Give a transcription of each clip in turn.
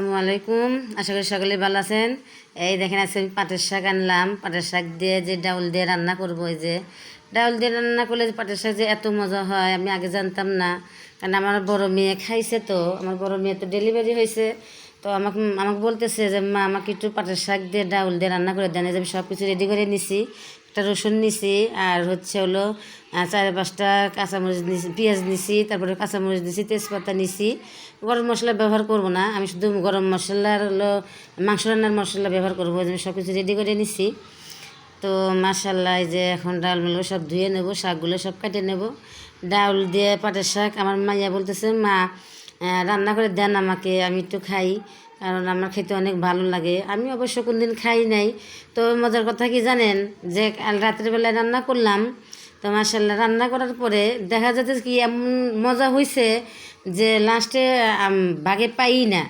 আসসালামু আলাইকুম। আশা করি সকলে ভালো আছেন। এই দেখেন, আজকে আমি পাটের শাক আনলাম। পাটের শাক দিয়ে যে ডাউল দিয়ে রান্না করব, এই যে ডাউল দিয়ে রান্না করলে পাটের শাক যে এত মজা হয়, আমি আগে জানতাম না। কারণ আমার বড় মেয়ে খাইছে তো, আমার বড় মেয়ে তো ডেলিভারি হয়েছে। তো আমাকে আমাকে বলতেছে যে, মা, আমাকে একটু পাটের শাক দিয়ে ডাউল দিয়ে রান্না করে দেন। যে আমি সব কিছু রেডি করে নিছি। একটা রসুন নিছি, আর হচ্ছে হলো চার পাঁচটা কাঁচামরিচ নিছি, পেঁয়াজ নিছি, তারপরে কাঁচামরিচ নিছি, তেজপাতা নিছি। গরম মশলা ব্যবহার করব না, আমি শুধু গরম মশলার হলো, মাংস রান্নার মশলা ব্যবহার করব আমি সব কিছু রেডি করে নিছি। তো মাসাল্লাহ যে এখন ডাল মেলো সব ধুয়ে নেব, শাকগুলো সব কেটে নেব। ডাউল দিয়ে পাটের শাক, আমার মাইয়া বলতেছে, মা রান্না করে দেন আমাকে, আমি একটু খাই, কারণ আমার খেতে অনেক ভালো লাগে। আমি অবশ্য কোনদিন খাই নাই। তো মজার কথা কি জানেন? যে কাল রাত্রিবেলায় রান্না করলাম, তো মাসাল্লাহ রান্না করার পরে দেখা যাচ্ছে কি এমন মজা হয়েছে যে লাস্টে বাগে পাই না।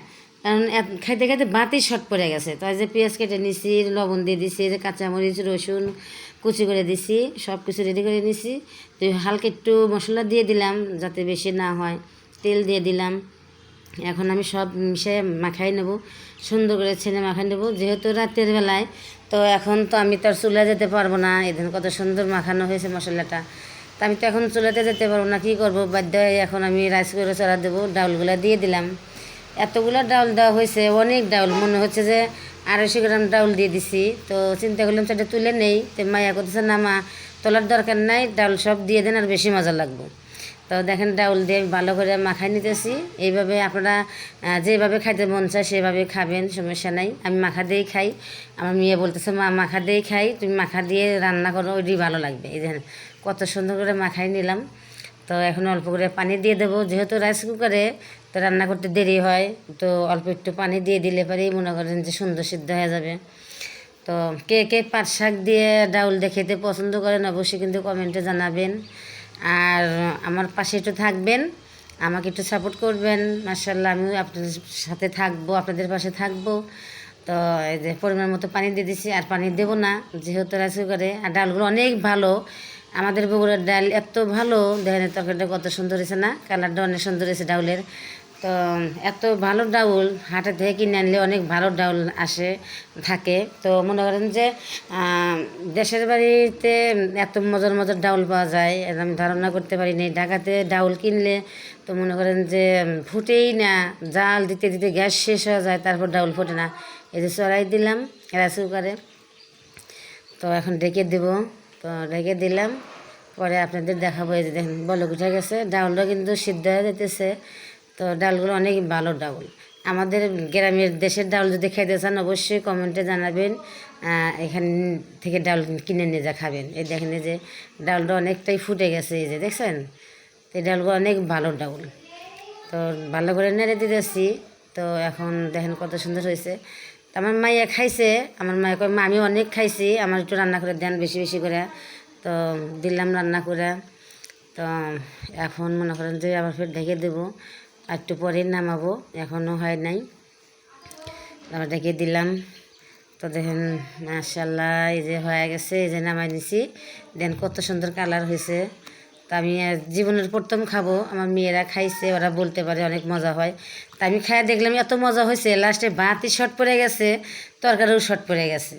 কারণ খাইতে খাইতে বাতি শর্ট পড়ে গেছে। তো যে পেঁয়াজ কেটে নিছি, লবণ দিয়ে দিছি যে কাঁচামরিচ, রসুন কুচি করে দিছি সব কিছু রেডি করে নিছি। তো হালকা একটু মশলা দিয়ে দিলাম যাতে বেশি না হয়। তেল দিয়ে দিলাম। এখন আমি সব মিশিয়ে মাখাই নেব। সুন্দর করে ছেনে মাখাই নেব। যেহেতু রাতের বেলায়, তো এখন তো আমি তো আর চুলে যেতে পারব না। এদিন কত সুন্দর মাখানো হয়েছে মশলাটা। তা আমি তো এখন চুলাতে যেতে পারব না, কী করব? বাধ্য হয়ে এখন আমি রাইস করে চড়া দেবো, ডাউলগুলো দিয়ে দিলাম। এতগুলো ডাউল দেওয়া হয়েছে, অনেক ডাউল। মনে হচ্ছে যে আড়াইশো গ্রাম ডাউল দিয়ে দিছি। তো চিন্তা করলাম সেটা তুলে নেই। তো মায়া করতেছে, না মা, তোলার দরকার নাই, ডাউল সব দিয়ে দেন আর বেশি মজা লাগবে। তো দেখেন ডাউল দিয়ে ভালো করে মাখাই নিতেছি। এইভাবে আপনারা যেভাবে খাইতে মন চায় সেভাবে খাবেন, সমস্যা নাই। আমি মাখা দিয়েই খাই। আমার মেয়ে বলতেছে, মা, মাখা দিয়েই খাই। তুমি মাখা দিয়ে রান্না করো, ওইটি ভালো লাগবে। এই দেখেন কত সুন্দর করে মাখাই নিলাম। তো এখন অল্প করে পানি দিয়ে দেবো। যেহেতু রাইস কুকারে তো রান্না করতে দেরি হয়, তো অল্প একটু পানি দিয়ে দিলে পরেই মনে করেন যে সুন্দর সিদ্ধ হয়ে যাবে। তো কে কে পাট শাক দিয়ে ডাউল দিয়ে খেতে পছন্দ করেন অবশ্যই কিন্তু কমেন্টে জানাবেন। আর আমার পাশে একটু থাকবেন, আমাকে একটু সাপোর্ট করবেন। মার্শাল্লাহ আমিও আপনাদের সাথে থাকব, আপনাদের পাশে থাকব। তো এই যে পরিমাণ মতো পানি দিয়ে দিছি, আর পানি দেবো না, যেহেতু রাইস করে আর ডালগুলো অনেক ভালো। আমাদের বগুড়ার ডাল এত ভালো, দেখেন তরকারিটা কত সুন্দর হয়েছে না? কালারটা অনেক সুন্দর হয়েছে ডাউলের। তো, এত ভালো ডাউল হাটে থেকে কিনে আনলে অনেক ভালো ডাউল আসে, থাকে। তো মনে করেন যে দেশের বাড়িতে এত মজার মজার ডাউল পাওয়া যায়, আমি ধারণা করতে পারিনি ঢাকাতে ডাউল কিনলে তো মনে করেন যে, ফুটেই না, জাল দিতে দিতে গ্যাস শেষ হয়ে যায়, তারপর ডাউল ফোটে না। এই যে চড়াই দিলাম রাইস কুকারে। তো এখন ডেকে দেব, তো ডেকে দিলাম। পরে আপনাদের দেখাবো, এই যে দেখেন বলক উঠে গেছে। ডাউলটা কিন্তু সিদ্ধ হয়ে যেতেছে তো ডালগুলো অনেক ভালো ডাউল। আমাদের গ্রামের দেশের ডাউল যদি খেতে চান অবশ্যই কমেন্টে জানাবেন এখান থেকে ডাউল কিনে নিয়ে যা খাবেন। এই দেখেন যে ডালটা অনেকটাই ফুটে গেছে, এই যে দেখছেন? তো এই ডালগুলো অনেক ভালো ডাউল। তো ভালো করে নেড়ে দিতেছি তো এখন দেখেন কত সুন্দর হয়েছে। আমার মাইয়া খাইছে, আমার মাইয়া কয়, মা, আমি অনেক খাইছি, আমার একটু রান্না করে দেন বেশি বেশি করে। তো দিলাম রান্না করে। তো এখন মনে করেন যে আবার ফের ঢেকে দেবো। একটু পরে নামাবো এখনও হয় নাই। তারপর ঢেকে দিলাম। তো দেখেন মাশাল্লাহ এই যে হয়ে গেছে, এই যে নামাই নিছি। দেন কত সুন্দর কালার হয়েছে। তা আমি জীবনের প্রথম খাব। আমার মেয়েরা খাইছে, ওরা বলতে পারে অনেক মজা হয়। তা আমি খাই দেখলাম, এত মজা হয়েছে। লাস্টে ভাতই শর্ট পড়ে গেছে, তরকারিও শর্ট পড়ে গেছে।